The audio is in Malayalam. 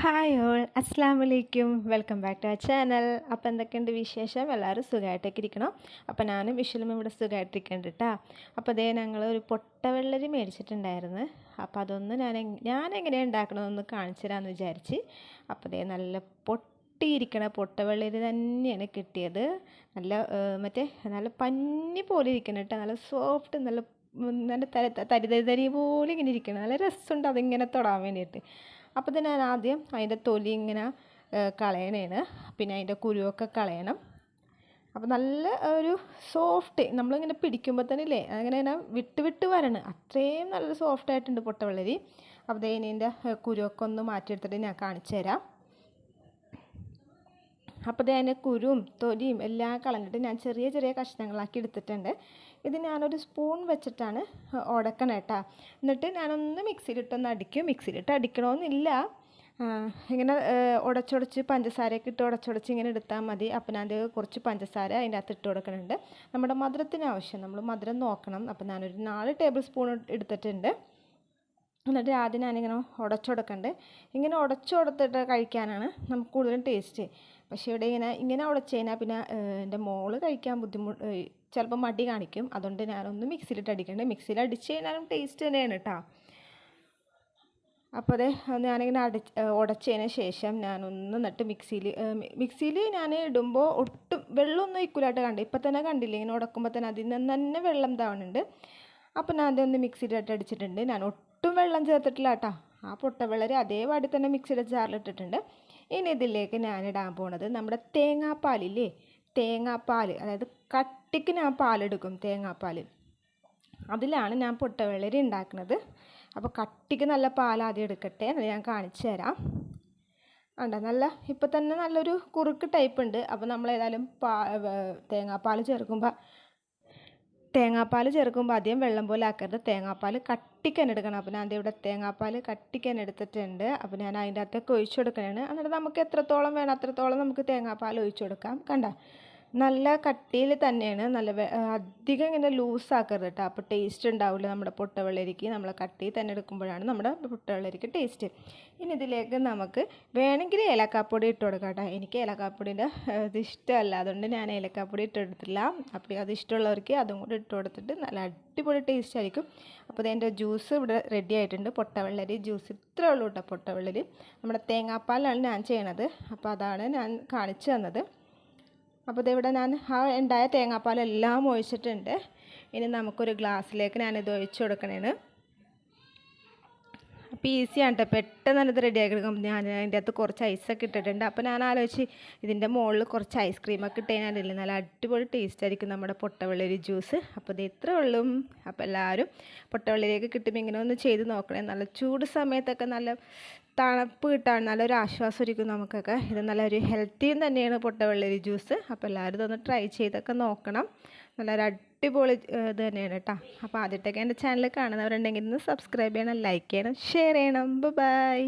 ഹായ് ഓൾ അസ്സാം വലൈക്കും വെൽക്കം ബാക്ക് ടു ആ ചാനൽ അപ്പോൾ എന്തൊക്കെയുണ്ട് വിശേഷം? എല്ലാവരും സുഖമായിട്ടൊക്കെ ഇരിക്കണം? അപ്പോൾ ഞാനും വിഷലും ഇവിടെ സുഖമായിട്ടിരിക്കേണ്ട കേട്ടോ അപ്പോൾ അതേ ഞങ്ങൾ ഒരു പൊട്ടവെള്ളരി മേടിച്ചിട്ടുണ്ടായിരുന്നു. അപ്പോൾ അതൊന്ന് ഞാൻ ഞാൻ ഉണ്ടാക്കണമെന്ന് കാണിച്ചു തരാമെന്ന് വിചാരിച്ച്. അപ്പോൾ അതേ നല്ല പൊട്ടിയിരിക്കണ പൊട്ടവെള്ളരി തന്നെയാണ് കിട്ടിയത്. നല്ല മറ്റേ നല്ല പഞ്ഞി പോലെ ഇരിക്കണം കേട്ടോ നല്ല സോഫ്റ്റ് നല്ല നല്ല തരി തരി പോലെ ഇങ്ങനെ ഇരിക്കണം. നല്ല രസമുണ്ട് അതിങ്ങനെ തൊടാൻ വേണ്ടിയിട്ട്. അപ്പോൾ തന്നെ ഞാൻ ആദ്യം അതിന്റെ തൊലി ഇങ്ങനെ കളയണേണ്. പിന്നെ അതിന്റെ കുരുവൊക്കെ കളയണം. അപ്പോൾ നല്ല ഒരു സോഫ്റ്റ് നമ്മളിങ്ങനെ പിടിക്കുമ്പോൾ തന്നെ ഇല്ലേ അങ്ങനെ ഇങ്ങനെ വിട്ട് വിട്ട് വരണം. അത്രയും നല്ലൊരു സോഫ്റ്റ് ആയിട്ടുണ്ട് പൊട്ടവെള്ളരി. അപ്പോൾ ഇതിന്റെ കുരുവൊക്കെ ഒന്ന് മാറ്റിയെടുത്തിട്ട് ഞാൻ കാണിച്ചു തരാം അപ്പോൾ ദേ അതിന്റെ കുരും തൊലിയും എല്ലാം കളഞ്ഞിട്ട് ഞാൻ ചെറിയ ചെറിയ കഷ്ണങ്ങളാക്കി എടുത്തിട്ടുണ്ട്. ഇത് ഞാനൊരു സ്പൂൺ വെച്ചിട്ടാണ് ഉടക്കണം കേട്ടോ എന്നിട്ട് ഞാനൊന്ന് മിക്സിയിലിട്ടൊന്ന് അടിക്കും. മിക്സിയിലിട്ട് അടിക്കണമെന്നില്ല ഇങ്ങനെ ഉടച്ചുടച്ച് പഞ്ചസാരയൊക്കെ ഇട്ട് ഉടച്ചുടച്ച് ഇങ്ങനെ എടുത്താൽ മതി. അപ്പം ഞാൻ കുറച്ച് പഞ്ചസാര അതിന്റെ അകത്ത് ഇട്ട് കൊടുക്കുന്നുണ്ട് നമ്മുടെ മധുരത്തിന് ആവശ്യം നമ്മൾ മധുരം നോക്കണം. അപ്പം ഞാനൊരു നാല് ടേബിൾ സ്പൂൺ എടുത്തിട്ടുണ്ട്. എന്നിട്ട് ആദ്യം ഞാനിങ്ങനെ ഉടച്ചുകൊടുക്കണ്ട് ഇങ്ങനെ ഉടച്ചുകൊടുത്തിട്ട് കഴിക്കാനാണ് നമുക്ക് കൂടുതലും ടേസ്റ്റ്. പക്ഷേ ഇവിടെ ഇങ്ങനെ ഇങ്ങനെ ഉടച്ച് കഴിഞ്ഞാൽ പിന്നെ എന്റെ മോൾ കഴിക്കാൻ ബുദ്ധിമുട്ട് ചിലപ്പോൾ മടി കാണിക്കും. അതുകൊണ്ട് ഞാനൊന്ന് മിക്സിയിലിട്ട് അടിക്കണ്ട്. മിക്സിയിൽ അടിച്ച് കഴിഞ്ഞാലും ടേസ്റ്റ് തന്നെയാണ് കേട്ടോ അപ്പോൾ അതെ ഞാനിങ്ങനെ അടി ഉടച്ചതിന് ശേഷം ഞാനൊന്ന് നട്ട് മിക്സിയിൽ മിക്സിയിൽ ഞാൻ ഇടുമ്പോൾ ഒട്ടും വെള്ളമൊന്നും ഇക്കുലായിട്ട് കണ്ടു. ഇപ്പം തന്നെ കണ്ടില്ലേ ഇങ്ങനെ ഉടക്കുമ്പോൾ തന്നെ അതിൽ നിന്ന് തന്നെ വെള്ളം താവുന്നുണ്ട് അപ്പോൾ ഞാൻ അതൊന്ന് മിക്സിയിലിട്ട് അടിച്ചിട്ടുണ്ട്. ഞാൻ ഒട്ടും വെള്ളം ചേർത്തിട്ടില്ല കേട്ടോ ആ പൊട്ടവെള്ളരി അതേപാടി തന്നെ മിക്സിയുടെ ജാറിലിട്ടിട്ടുണ്ട്. ഇനി ഇതിലേക്ക് ഞാൻ ഇടാൻ പോണത് നമ്മുടെ തേങ്ങാപ്പാലില്ലേ? തേങ്ങാപ്പാൽ അതായത് കട്ടിക്ക് ഞാൻ പാലെടുക്കും തേങ്ങാപ്പാൽ അതിലാണ് ഞാൻ പൊട്ടവെള്ളരി ഉണ്ടാക്കുന്നത്. അപ്പോൾ കട്ടിക്ക് നല്ല പാൽ ആദ്യം എടുക്കട്ടെ എന്ന് ഞാൻ കാണിച്ചു തരാം. ഉണ്ട് നല്ല ഇപ്പം തന്നെ നല്ലൊരു കുറുക്ക് ടൈപ്പ് ഉണ്ട്. അപ്പോൾ നമ്മൾ ഏതായാലും പാ തേങ്ങാപ്പാൽ ചേർക്കുമ്പോൾ തേങ്ങാപ്പാൽ ചേർക്കുമ്പോൾ ആദ്യം വെള്ളം പോലെ ആക്കരുത്. തേങ്ങാപ്പാൽ കട്ടിക്ക് തന്നെ എടുക്കണം. അപ്പോൾ ഞാൻ ഇവിടെ തേങ്ങാപ്പാൽ കട്ടിക്ക് തന്നെ എടുത്തിട്ടുണ്ട് ഞാൻ അതിന്റെ അകത്തേക്ക് ഒഴിച്ചു കൊടുക്കണതാണ് എന്നിട്ട് നമുക്ക് എത്രത്തോളം വേണം അത്രത്തോളം നമുക്ക് തേങ്ങാപ്പാൽ ഒഴിച്ചു കൊടുക്കാം. കണ്ട? നല്ല കട്ടിയിൽ തന്നെയാണ് നല്ല അധികം ഇങ്ങനെ ലൂസ് ആക്കരുത് കേട്ടോ അപ്പോൾ ടേസ്റ്റ് ഉണ്ടാവില്ല നമ്മുടെ പൊട്ടവെള്ളരിക്ക്. നമ്മൾ കട്ടിയിൽ തന്നെ എടുക്കുമ്പോഴാണ് നമ്മുടെ പൊട്ടവെള്ളരിക്ക് ടേസ്റ്റ് ഇനി ഇതിലേക്ക് നമുക്ക് വേണമെങ്കിൽ ഏലക്കാപ്പൊടി ഇട്ട് കൊടുക്കാം കേട്ടോ എനിക്ക് ഏലക്കാപ്പൊടിന്റെ ഇത് ഇഷ്ടമല്ല. അതുകൊണ്ട് ഞാൻ ഏലക്കാപ്പൊടി ഇട്ടെടുത്തില്ല അപ്പോൾ അത് ഇഷ്ടമുള്ളവർക്ക് അതും കൂടി ഇട്ട് കൊടുത്തിട്ട് നല്ല അടിപൊളി ടേസ്റ്റ് ആയിരിക്കും. അപ്പോൾ ഇതിന്റെ ജ്യൂസ് ഇവിടെ റെഡി ആയിട്ടുണ്ട്. പൊട്ടവെള്ളരി ജ്യൂസ് ഇത്രേ ഉള്ളൂ കേട്ടോ പൊട്ടവെള്ളരി. നമ്മുടെ തേങ്ങാപ്പാലാണ് ഞാൻ ചെയ്യണത്. അപ്പോൾ അതാണ് ഞാൻ കാണിച്ചു തന്നത്. അപ്പോൾ ഇതിവിടെ ഞാൻ ആ ഉണ്ടായ തേങ്ങാപ്പാലെല്ലാം ഒഴിച്ചിട്ടുണ്ട്. ഇനി നമുക്കൊരു ഗ്ലാസ്സിലേക്ക് ഞാനിത് ഒഴിച്ചു കൊടുക്കണേണ്. അപ്പോൾ ഈസിയാണ് കേട്ടോ പെട്ടെന്ന് തന്നെ ഇത് റെഡി എടുക്കും ഞാൻ അതിന്റെ അകത്ത് കുറച്ച് ഐസൊക്കെ ഇട്ടിട്ടുണ്ട്. അപ്പോൾ ഞാൻ ആലോചിച്ച് ഇതിന്റെ മുകളിൽ കുറച്ച് ഐസ്ക്രീമൊക്കെ ഇട്ട് കഴിഞ്ഞാൽ നല്ല അടിപൊളി ടേസ്റ്റ് ആയിരിക്കും നമ്മുടെ പൊട്ടവെള്ളരി ജ്യൂസ് അപ്പോൾ ഇത് ഇത്രേ ഉള്ളൂ. അപ്പോൾ എല്ലാവരും പൊട്ടവെള്ളരിയൊക്കെ കിട്ടുമ്പോൾ ഇങ്ങനെ ഒന്ന് ചെയ്ത് നോക്കണേ. നല്ല ചൂട് സമയത്തൊക്കെ നല്ല തണുപ്പ് കിട്ടാൻ നല്ലൊരു ആശ്വാസം ഒരുക്കും നമുക്കൊക്കെ. ഇത് നല്ലൊരു ഹെൽത്തിയും തന്നെയാണ് പൊട്ടവെള്ളരി ജ്യൂസ് അപ്പോൾ എല്ലാവരും ഇതൊന്ന് ട്രൈ ചെയ്തൊക്കെ നോക്കണം. നല്ലൊരു അടിപൊളി ഇത് തന്നെയാണ് കേട്ടോ. അപ്പോൾ ആദ്യത്തേക്ക് എന്റെ ചാനൽ കാണുന്നവരുണ്ടെങ്കിൽ ഇന്ന് സബ്സ്ക്രൈബ് ചെയ്യണം ലൈക്ക് ചെയ്യണം ഷെയർ ചെയ്യണം. ബൈ